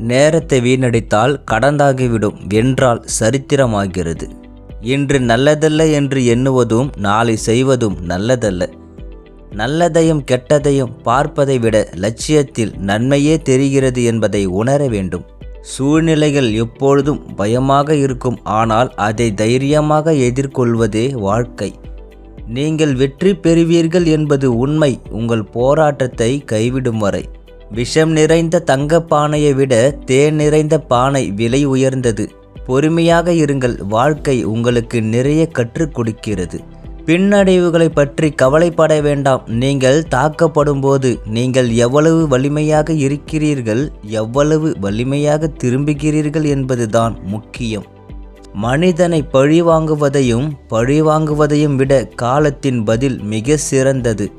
நேரத்தை வீணடித்தால் கடந்தாகிவிடும் என்றால் சரித்திரமாகிறது. இன்று நல்லதல்ல என்று எண்ணுவதும் நாளை செய்வதும் நல்லதல்ல. நல்லதையும் கெட்டதையும் பார்ப்பதை விட லட்சியத்தில் நன்மையே தெரிகிறது என்பதை உணர வேண்டும். சூழ்நிலைகள் எப்பொழுதும் பயமாக இருக்கும் ஆனால் அதை தைரியமாக எதிர்கொள்வதே வாழ்க்கை. நீங்கள் வெற்றி பெறுவீர்கள் என்பது உண்மை உங்கள் போராட்டத்தை கைவிடும் வரை. விஷம் நிறைந்த தங்கப் பானையை விட தேன் நிறைந்த பானை விலை உயர்ந்தது. பொறுமையாக இருங்கள் வாழ்க்கை உங்களுக்கு நிறைய கற்றுக் கொடுக்கிறது. பின்னடைவுகளை பற்றி கவலைப்பட வேண்டாம். நீங்கள் தாக்கப்படும் போது நீங்கள் எவ்வளவு வலிமையாக இருக்கிறீர்கள் எவ்வளவு வலிமையாக திரும்புகிறீர்கள் என்பதுதான் முக்கியம். மனிதனை பழிவாங்குவதையும் பழிவாங்குவதையும் விட காலத்தின் பதில் மிக சிறந்தது.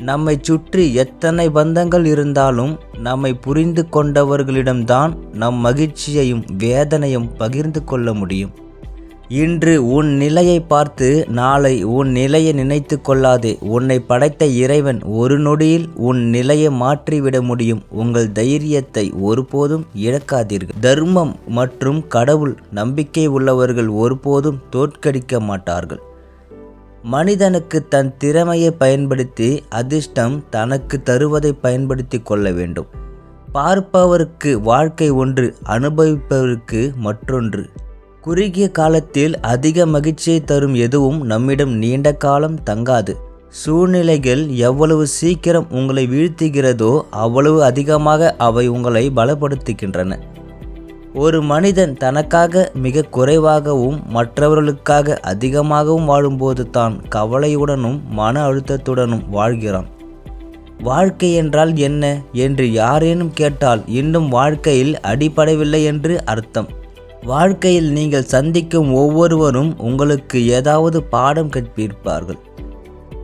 நம்மை சுற்றி எத்தனை பந்தங்கள் இருந்தாலும் நம்மை புரிந்து கொண்டவர்களிடம்தான் நம் மகிழ்ச்சியையும் வேதனையும் பகிர்ந்து கொள்ள முடியும். இன்று உன் நிலையை பார்த்து நாளை உன் நிலையை நினைத்து கொள்ளாதே. உன்னை படைத்த இறைவன் ஒரு நொடியில் உன் நிலையை மாற்றிவிட முடியும். உங்கள் தைரியத்தை ஒருபோதும் இழக்காதீர்கள். தர்மம் மற்றும் கடவுள் நம்பிக்கை உள்ளவர்கள் ஒருபோதும் தோற்கடிக்க மாட்டார்கள். மனிதனுக்கு தன் திறமையை பயன்படுத்தி அதிர்ஷ்டம் தனக்கு தருவதை பயன்படுத்தி கொள்ள வேண்டும். பார்ப்பவருக்கு வாழ்க்கை ஒன்று அனுபவிப்பவருக்கு மற்றொன்று. குறுகிய காலத்தில் அதிக மகிழ்ச்சியை தரும் எதுவும் நம்மிடம் நீண்ட காலம் தங்காது. சூழ்நிலைகள் எவ்வளவு சீக்கிரம் உங்களை வீழ்த்துகிறதோ அவ்வளவு அதிகமாக அவை உங்களை பலப்படுத்துகின்றன. ஒரு மனிதன் தனக்காக மிக குறைவாகவும் மற்றவர்களுக்காக அதிகமாகவும் வாழும்போது தான் கவலையுடனும் மன அழுத்தத்துடனும் வாழ்கிறான். வாழ்க்கை என்றால் என்ன என்று யாரேனும் கேட்டால் இன்னும் வாழ்க்கையில் அடிபடவில்லை என்று அர்த்தம். வாழ்க்கையில் நீங்கள் சந்திக்கும் ஒவ்வொருவரும் உங்களுக்கு ஏதாவது பாடம் கற்பிருப்பார்கள்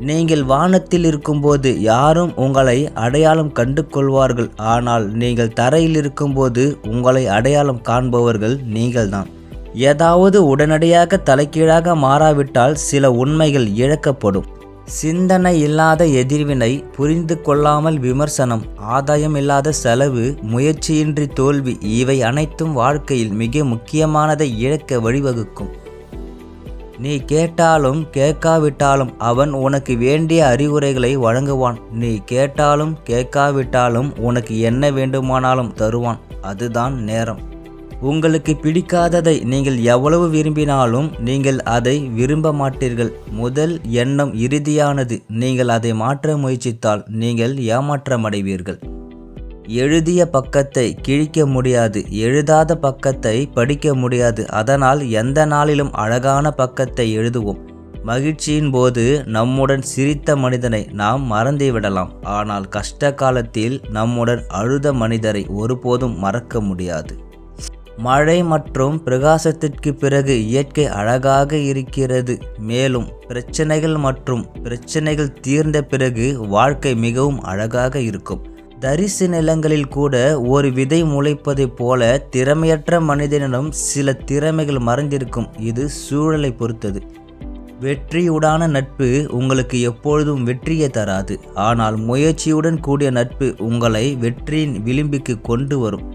நீங்கள் வானத்தில் இருக்கும்போது யாரும் உங்களை அடையாளம் கண்டு கொள்வார்கள் ஆனால் நீங்கள் தரையில் இருக்கும்போது உங்களை அடையாளம் காண்பவர்கள் நீங்கள்தான். ஏதாவது உடனடியாக தலைகீழாக மாறாவிட்டால் சில உண்மைகள் இழக்கப்படும். சிந்தனை இல்லாத எதிர்வினை புரிந்து கொள்ளாமல் விமர்சனம் ஆதாயம் இல்லாத செலவு முயற்சியின்றி தோல்வி இவை அனைத்தும் வாழ்க்கையில் மிக முக்கியமானதை இழக்க வழிவகுக்கும். நீ கேட்டாலும் கேட்காவிட்டாலும் அவன் உனக்கு வேண்டிய அறிவுரைகளை வழங்குவான். நீ கேட்டாலும் கேட்காவிட்டாலும் உனக்கு என்ன வேண்டுமானாலும் தருவான். அதுதான் நேரம். உங்களுக்கு பிடிக்காததை நீங்கள் எவ்வளவு விரும்பினாலும் நீங்கள் அதை விரும்ப மாட்டீர்கள். முதல் எண்ணம் இறுதியானது. நீங்கள் அதை மாற்ற முயற்சித்தால் நீங்கள் ஏமாற்றமடைவீர்கள். எழுதிய பக்கத்தை கிழிக்க முடியாது எழுதாத பக்கத்தை படிக்க முடியாது. அதனால் எந்த நாளிலும் அழகான பக்கத்தை எழுதுவோம். மகிழ்ச்சியின் போது நம்முடன் சிரித்த மனிதனை நாம் மறந்துவிடலாம் ஆனால் கஷ்ட காலத்தில் நம்முடன் அழுத மனிதரை ஒருபோதும் மறக்க முடியாது. மழை மற்றும் பிரகாசத்திற்கு பிறகு இயற்கை அழகாக இருக்கிறது. மேலும் பிரச்சனைகள் மற்றும் பிரச்சனைகள் தீர்ந்த பிறகு வாழ்க்கை மிகவும் அழகாக இருக்கும். தரிசு நிலங்களில் கூட ஒரு விதை முளைப்பதைப் போல திறமையற்ற மனிதனிடம் சில திறமைகள் மறைந்திருக்கும். இது சூழலை பொறுத்தது. வெற்றியுடான நட்பு உங்களுக்கு எப்பொழுதும் வெற்றியை தராது. ஆனால் முயற்சியுடன் கூடிய நட்பு உங்களை வெற்றியின் விளிம்புக்கு கொண்டு வரும்.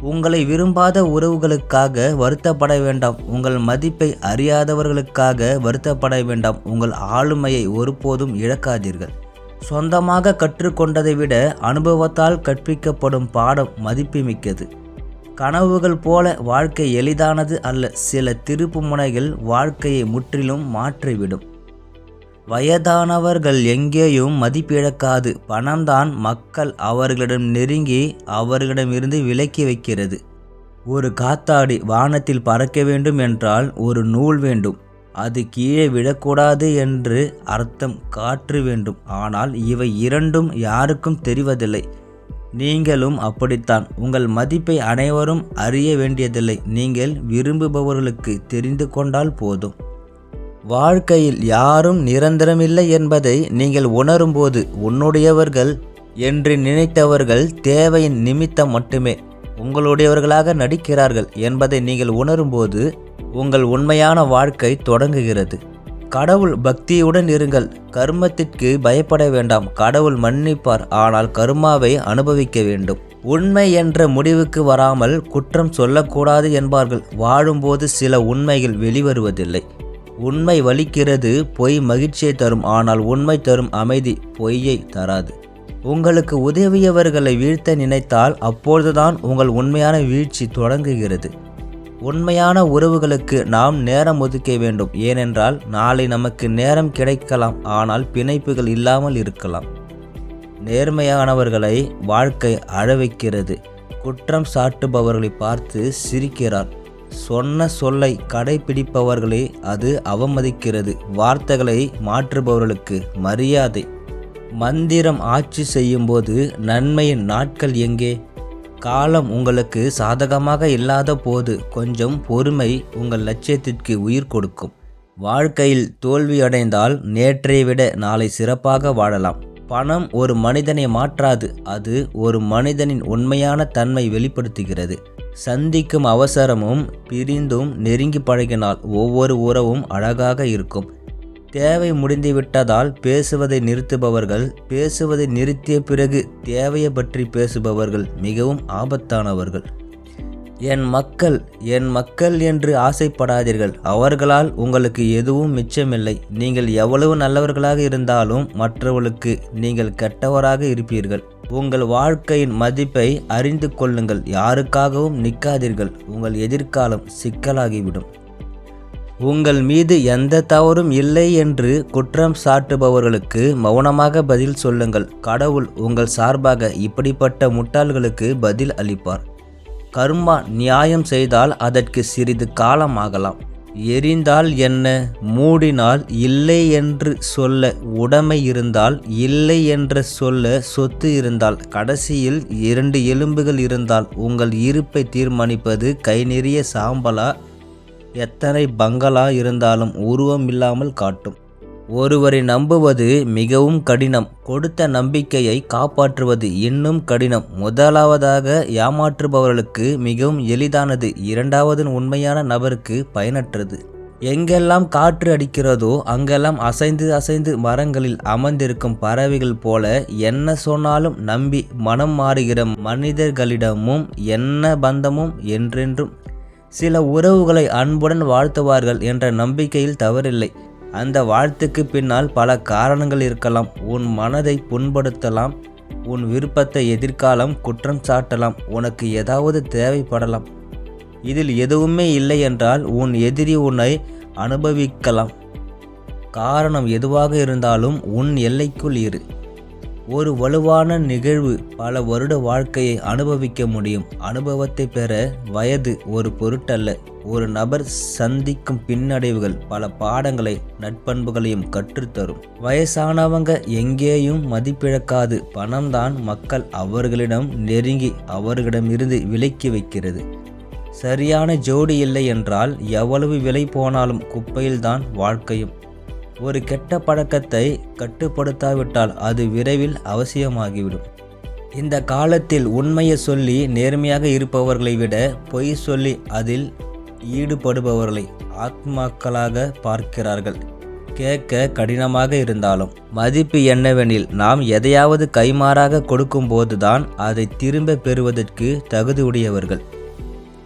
உங்களை விரும்பாத உறவுகளுக்காக வருத்தப்பட வேண்டாம். உங்கள் மதிப்பை அறியாதவர்களுக்காக வருத்தப்பட வேண்டாம். உங்கள் ஆளுமையை ஒருபோதும் இழக்காதீர்கள். சொந்தமாக கற்றுக்கொண்டதை விட அனுபவத்தால் கற்பிக்கப்படும் பாடம் மதிப்புமிக்கது. கனவுகள் போல வாழ்க்கை எளிதானது அல்ல சில திருப்பு முனைகள் வாழ்க்கையை முற்றிலும் மாற்றிவிடும். வயதானவர்கள் எங்கேயும் மதிப்பிழக்காது பணம்தான் மக்கள் அவர்களிடம் நெருங்கி அவர்களிடமிருந்து விலக்கி வைக்கிறது. ஒரு காத்தாடி வானத்தில் பறக்க வேண்டும் என்றால் ஒரு நூல் வேண்டும். அது கீழே விழக்கூடாது என்று அர்த்தம் காற்று வேண்டும். ஆனால் இவை இரண்டும் யாருக்கும் தெரிவதில்லை. நீங்களும் அப்படித்தான். உங்கள் மதிப்பை அனைவரும் அறிய வேண்டியதில்லை. நீங்கள் விரும்புபவர்களுக்கு தெரிந்து கொண்டால் போதும். வாழ்க்கையில் யாரும் நிரந்தரமில்லை என்பதை நீங்கள் உணரும்போது உன்னுடையவர்கள் என்று நினைத்தவர்கள் தேவையின் நிமித்தம் மட்டுமே. உங்களுடையவர்களாக நடிக்கிறார்கள் என்பதை நீங்கள் உணரும்போது உங்கள் உண்மையான வாழ்க்கை தொடங்குகிறது. கடவுள் பக்தியுடன் இருங்கள். கர்மத்திற்கு பயப்பட வேண்டாம். கடவுள் மன்னிப்பார். ஆனால் கர்மாவை அனுபவிக்க வேண்டும். உண்மை என்ற முடிவுக்கு வராமல் குற்றம் சொல்லக்கூடாது என்பார்கள். வாழும்போது சில உண்மைகள் வெளிவருவதில்லை. உண்மை வலிக்கிறது பொய் மகிழ்ச்சியை தரும். ஆனால் உண்மை தரும் அமைதி பொய்யை தராது. உங்களுக்கு உதவியவர்களை வீழ்த்த நினைத்தால் அப்பொழுதுதான் உங்கள் உண்மையான வீழ்ச்சி தொடங்குகிறது. உண்மையான உறவுகளுக்கு நாம் நேரம் ஒதுக்க வேண்டும். ஏனென்றால் நாளை நமக்கு நேரம் கிடைக்கலாம் ஆனால் பிணைப்புகள் இல்லாமல் இருக்கலாம். நேர்மையானவர்களை வாழ்க்கை அழவைக்கிறது குற்றம் சாட்டுபவர்களை பார்த்து சிரிக்கிறார். சொன்ன சொல்லை கடைபிடிப்பவர்களை அது அவமதிக்கிறது. வார்த்தைகளை மாற்றுபவர்களுக்கு மரியாதை. மந்திரம் ஆட்சி செய்யும்போது நன்மையின் நாட்கள் எங்கே? காலம் உங்களுக்கு சாதகமாக இல்லாத போது கொஞ்சம் பொறுமை உங்கள் லட்சியத்திற்கு உயிர் கொடுக்கும். வாழ்க்கையில் தோல்வியடைந்தால் நேற்றை விட நாளை சிறப்பாக வாழலாம். பணம் ஒரு மனிதனை மாற்றாது அது ஒரு மனிதனின் உண்மையான தன்மை வெளிப்படுத்துகிறது. சந்திக்கும் அவசரமும் பிரிந்தும் நெருங்கி பழகினால் ஒவ்வொரு உறவும் அழகாக இருக்கும். தேவை முடிந்துவிட்டதால் பேசுவதை நிறுத்துபவர்கள் பேசுவதை நிறுத்திய பிறகு தேவையை பற்றி பேசுபவர்கள் மிகவும் ஆபத்தானவர்கள். என் மக்கள் என் மக்கள் என்று ஆசைப்படாதீர்கள். அவர்களால் உங்களுக்கு எதுவும் மிச்சமில்லை. நீங்கள் எவ்வளவு நல்லவர்களாக இருந்தாலும் மற்றவர்களுக்கு நீங்கள் கெட்டவராக இருப்பீர்கள். உங்கள் வாழ்க்கையின் மதிப்பை அறிந்து கொள்ளுங்கள். யாருக்காகவும் நிற்காதீர்கள். உங்கள் எதிர்காலம் சிக்கலாகிவிடும். உங்கள் மீது எந்த தவறும் இல்லை என்று குற்றம் சாட்டுபவர்களுக்கு மௌனமாக பதில் சொல்லுங்கள். கடவுள் உங்கள் சார்பாக இப்படிப்பட்ட முட்டாள்களுக்கு பதில் அளிப்பார். கர்மா நியாயம் செய்தால் அதற்கு சிறிது காலம் ஆகலாம். எரிந்தால் என்ன? மூடினால் இல்லை என்று சொல்ல உடைமை இருந்தால் இல்லை என்ற சொல்ல சொத்து இருந்தால் கடைசியில் இரண்டு எலும்புகள் இருந்தால் உங்கள் இருப்பை தீர்மானிப்பது கை நிறைய சாம்பலா? எத்தனை பங்களா இருந்தாலும் உருவம் இல்லாமல் காட்டும். ஒருவரை நம்புவது மிகவும் கடினம். கொடுத்த நம்பிக்கையை காப்பாற்றுவது இன்னும் கடினம். முதலாவதாக ஏமாற்றுபவர்களுக்கு மிகவும் எளிதானது. இரண்டாவது உண்மையான நபருக்கு பயனற்றது. எங்கெல்லாம் காற்று அடிக்கிறதோ அங்கெல்லாம் அசைந்து அசைந்து மரங்களில் அமர்ந்திருக்கும் பறவைகள் போல என்ன சொன்னாலும் நம்பி மனம் மாறுகிற மனிதர்களிடமும் என்ன பந்தமும் என்றென்றும் சில உறவுகளை அன்புடன் வாழ்த்துவார்கள் என்ற நம்பிக்கையில் தவறில்லை. அந்த வாழ்த்துக்கு பின்னால் பல காரணங்கள் இருக்கலாம். உன் மனதை புண்படுத்தலாம். உன் விருப்பத்தை எதிர்காலம் குற்றம் சாட்டலாம். உனக்கு ஏதாவது தேவைப்படலாம். இதில் எதுவுமே இல்லை என்றால் உன் எதிரி உன்னை அனுபவிக்கலாம். காரணம் எதுவாக இருந்தாலும் உன் எல்லைக்குள் இரு. ஒரு வலுவான நிகழ்வு பல வருட வாழ்க்கையை அனுபவிக்க முடியும். அனுபவத்தை பெற வயது ஒரு பொருட்டல்ல. ஒரு நபர் சந்திக்கும் பின்னடைவுகள் பல பாடங்களை நட்பண்புகளையும் கற்றுத்தரும். வயசானவங்க எங்கேயும் மதிப்பிழக்காது. பணம்தான் மக்கள் அவர்களிடம் நெருங்கி அவர்களிடமிருந்து விலக்கி வைக்கிறது. சரியான ஜோடி இல்லை என்றால் எவ்வளவு விலை போனாலும் குப்பையில்தான் வாழ்க்கையும். ஒரு கெட்ட பழக்கத்தை கட்டுப்படுத்தாவிட்டால் அது விரைவில் அவசியமாகிவிடும். இந்த காலத்தில் உண்மையை சொல்லி நேர்மையாக இருப்பவர்களை விட பொய் சொல்லி அதில் ஈடுபடுபவர்களை ஆத்மாக்களாக பார்க்கிறார்கள். கேட்க கடினமாக இருந்தாலும் மதிப்பு என்னவெனில் நாம் எதையாவது கைமாறாக கொடுக்கும்போதுதான் அதை திரும்ப பெறுவதற்கு தகுதியுடையவர்கள்.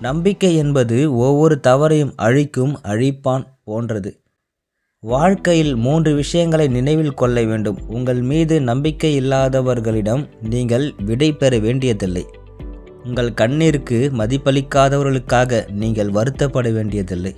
நம்பிக்கை என்பது ஒவ்வொரு தவறையும் அழிக்கும் அழிப்பான் போன்றது. வாழ்க்கையில் மூன்று விஷயங்களை நினைவில் கொள்ள வேண்டும். உங்கள் மீது நம்பிக்கை இல்லாதவர்களிடம் நீங்கள் விடை பெற வேண்டியதில்லை. உங்கள் கண்ணீருக்கு மதிப்பளிக்காதவர்களுக்காக நீங்கள் வருத்தப்பட வேண்டியதில்லை.